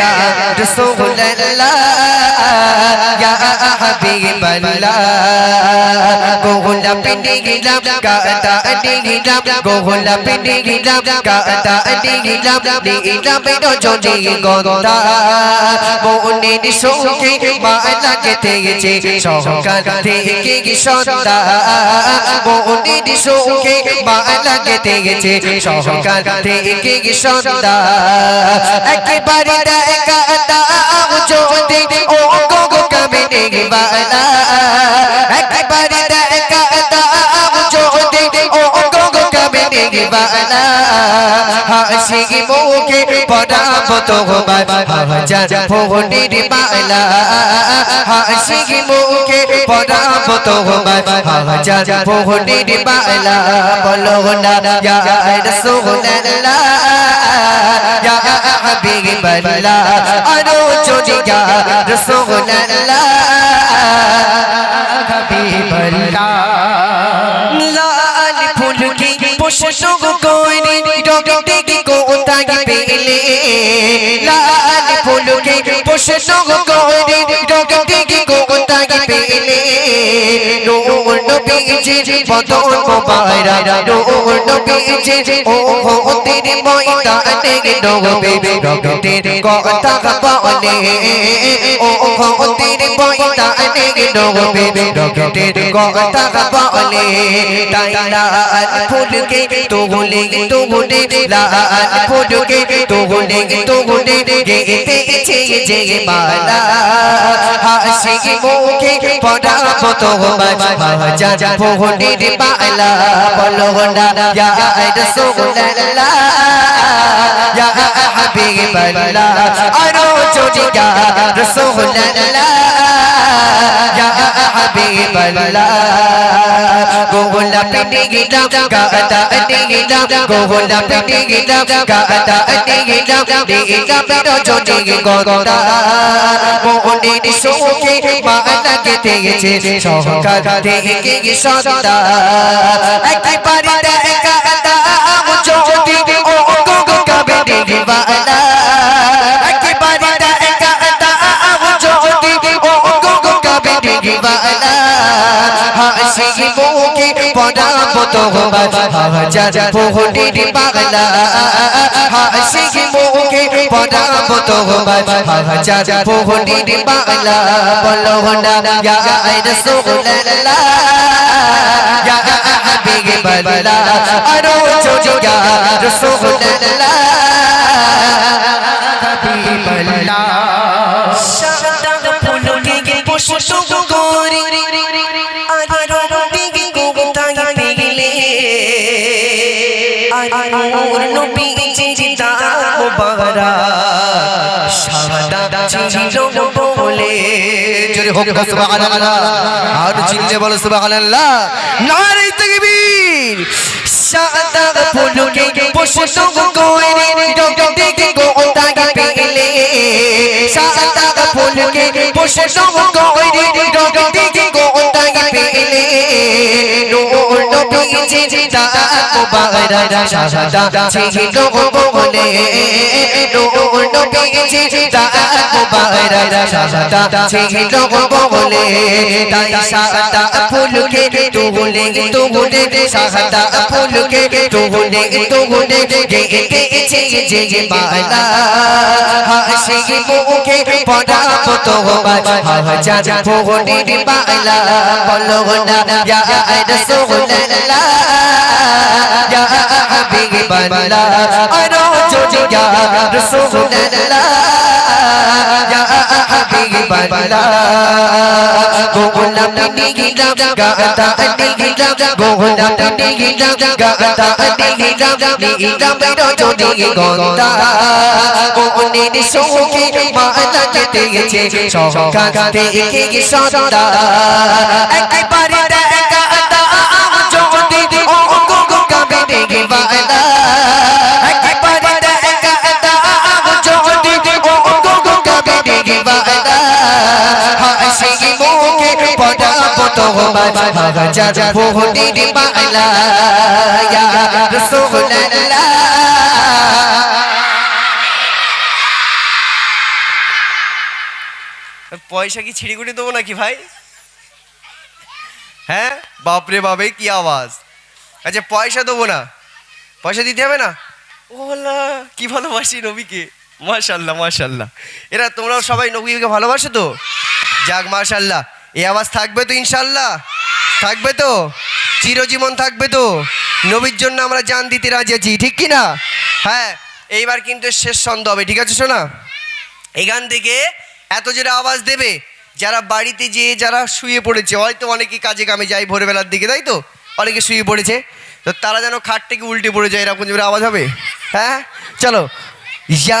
আরও জোরে ইয়া রাসূলুল্লাহ ইয়া হাবিবাল্লাহ গোলা পিনি গিলাম কাটা আনি গিলাম গোলা পিনি গিলাম কাটা আনি গিলাম নীলাম বেরো জনি গন্দা মনের সুখে মালা গেতে গেছে সকাল থেকে কি সন্ধ্যা মনের সুখে মালা গেতে গেছে সকাল থেকে কি সন্ধ্যা একেবারে দাও যদি ও গো কামিনী বালা একেবারে দাও যদি ও গো কামিনী হাসি মুখে পড়াবো তোমার হাজার ফোনের মালা হাসি মুখে পড়াবো তোমার হাজার ফোনের মালা বলো না রাসূলুল্লাহ ইয়া হাবিবাল্লাহ আরও যদি ইয়া রাসূলুল্লাহ হাবিবাল্লাহ লাল ফুল কি প্রশ্ন কইনি ডগতে কি কোথায় পেলে। লাল ফুল কি প্রশ্ন কইনি ডগতে কি কোথায় পেলে। নূর নবীজি বদন মোবারক, নূর নবীজি ও হো তেরে ময়দানে নবী ডগতে কথা বলে। ও হো তেরে ময়দানে নবী ডগতে কথা বলে। লাল ফুলকে তোলে তোলে লাল ফুলকে তোলে তোলে গেতেছে যে মালা। হাসি মুখে পড়াবো তোমার হাজার ফোনের মালা। বলো না ইয়া রাসূলুল্লাহ ইয়া হাবিবাল্লাহ আরও জোরে ইয়া রাসূলুল্লাহ ইয়া হাবিবাল্লাহ গোলা পিটি গিলাম গাতা আটি গোলা পিটি গিলাম গাতা আটি গিলাম দিলাম বেরো জোরে গন্দা মনের সুখে মালা গেতে গেছে সকাল থেকে সন্ধ্যা একেবারে দেখা যদি ও গো গো কাবিনী বালা একেবারে দেখা যদি ও গো গো কাবিনী বালা হাসি মুখে পড়াবো তোমার হাজার ফোনের বাংলা হাসি মুখে পড়াবো তোমার হাজার ফোনের বাংলা বলো না ইয়া রাসূলুল্লাহ, ইয়া হাবিবাল্লাহ, আরও জোরে ইয়া রাসূলুল্লাহ, হাবিবাল্লাহ। পুষ্প করে আর নূর নবীজি দাম মুবারক সাদা ছিল বলে জোরে হোক সুবহানাল্লাহ আর চিল্লে বলো সুবহানাল্লাহ নারে তাকবীর সাদা ফুলকে পুষ্প করে রবিকে কোথায় পেলে সাদা ফুলকে পুষ্প করে রবিকে কোথায় পেলে নূর নবীজি দাম মুবারক সাদা ছিল বলে নূর নবীজি দাম মুবারক সাদা ছিল বলে তাই সাদা ফুলকে তুলে তুলে সাদা ফুলকে তুলে তুলে গেতেছে যে মালা হাসি মুখে পড়াবো তোমার হাজার ফোনের মালা বলো না ইয়া রাসূলুল্লাহ জোরে ইয়া রাসূলুল্লাহ ইয়া হাবিবাল্লাহ হাবিবাল্লাহ গোলাপ নিগিলাম গাতা নিগিলাম গোলাপ নিগিলাম গাতা নিগিলাম নিগিলাম রজনী গন্ধা। মনের সঙ্গে মালা যেতে গেছে যদি পয়সা কি ছিড়িগুড়ি দেবো নাকি ভাই? হ্যাঁ? বাপরে বাবে কি আওয়াজ? আচ্ছা পয়সা দেবো না। পয়সা দিতে হবে না? ওলা কি ভালোবাসি নবীকে। মাশাল্লাহ মাশাল্লাহ। এরা তোমরাও সবাই নবীকে ভালোবাসো তো? যাক, মাশাল্লাহ। এই আওয়াজ থাকবে তো ইনশাল্লাহ? থাকবে তো? চিরজীবন থাকবে তো? নবীর জন্য আমরা জান দিতে রাজি আছি ঠিক কি না? হ্যাঁ এইবার কিন্তু শেষ ছন্দ হবে ঠিক আছে শোনা এখান থেকে এত জোরে আওয়াজ দেবে যারা বাড়িতে যেয়ে যারা শুয়ে পড়েছে হয়তো অনেকে কাজে কামে যায় ভোরবেলার দিকে তাই তো? অনেকে শুয়ে পড়েছে তো তারা যেন খাট থেকে উল্টে পড়ে যায় এরকম জোরে আওয়াজ হবে? হ্যাঁ চলো। ইয়া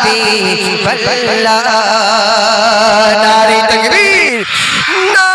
हबीब अल्लाह नारे तकबीर ना